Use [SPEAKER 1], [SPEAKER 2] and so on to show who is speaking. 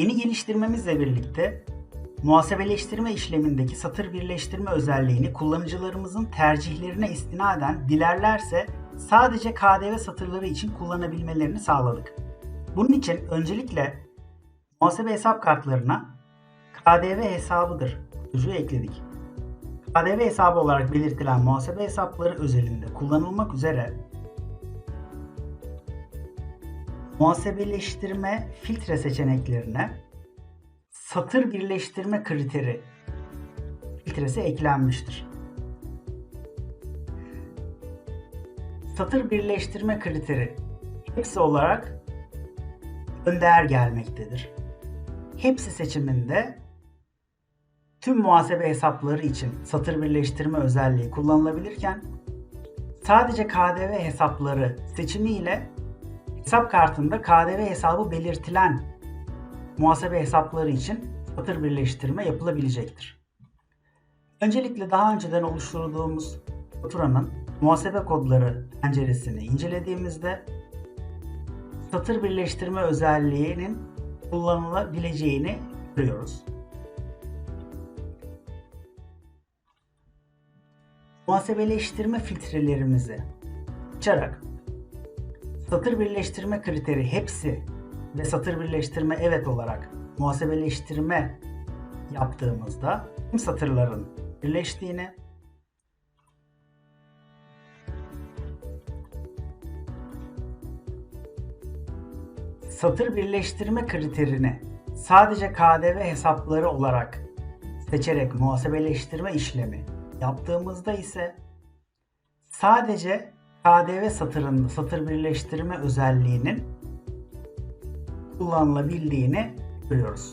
[SPEAKER 1] Yeni geliştirmemizle birlikte muhasebeleştirme işlemindeki satır birleştirme özelliğini kullanıcılarımızın tercihlerine istinaden dilerlerse sadece KDV satırları için kullanabilmelerini sağladık. Bunun için öncelikle muhasebe hesap kartlarına KDV hesabıdır sözcüğü ekledik. KDV hesabı olarak belirtilen muhasebe hesapları özelinde kullanılmak üzere muhasebeleştirme filtre seçeneklerine satır birleştirme kriteri filtresi eklenmiştir. Satır birleştirme kriteri hepsi olarak ön değer gelmektedir. Hepsi seçiminde tüm muhasebe hesapları için satır birleştirme özelliği kullanılabilirken sadece KDV hesapları seçimiyle hesap kartında KDV hesabı belirtilen muhasebe hesapları için satır birleştirme yapılabilecektir. Öncelikle daha önceden oluşturduğumuz faturanın muhasebe kodları penceresini incelediğimizde satır birleştirme özelliğinin kullanılabileceğini görüyoruz. Muhasebeleştirme filtrelerimizi açarak satır birleştirme kriteri hepsi ve satır birleştirme evet olarak muhasebeleştirme yaptığımızda tüm satırların birleştiğini satır birleştirme kriterini sadece KDV hesapları olarak seçerek muhasebeleştirme işlemi yaptığımızda ise sadece KDV satırında satır birleştirme özelliğinin kullanılabildiğini görüyoruz.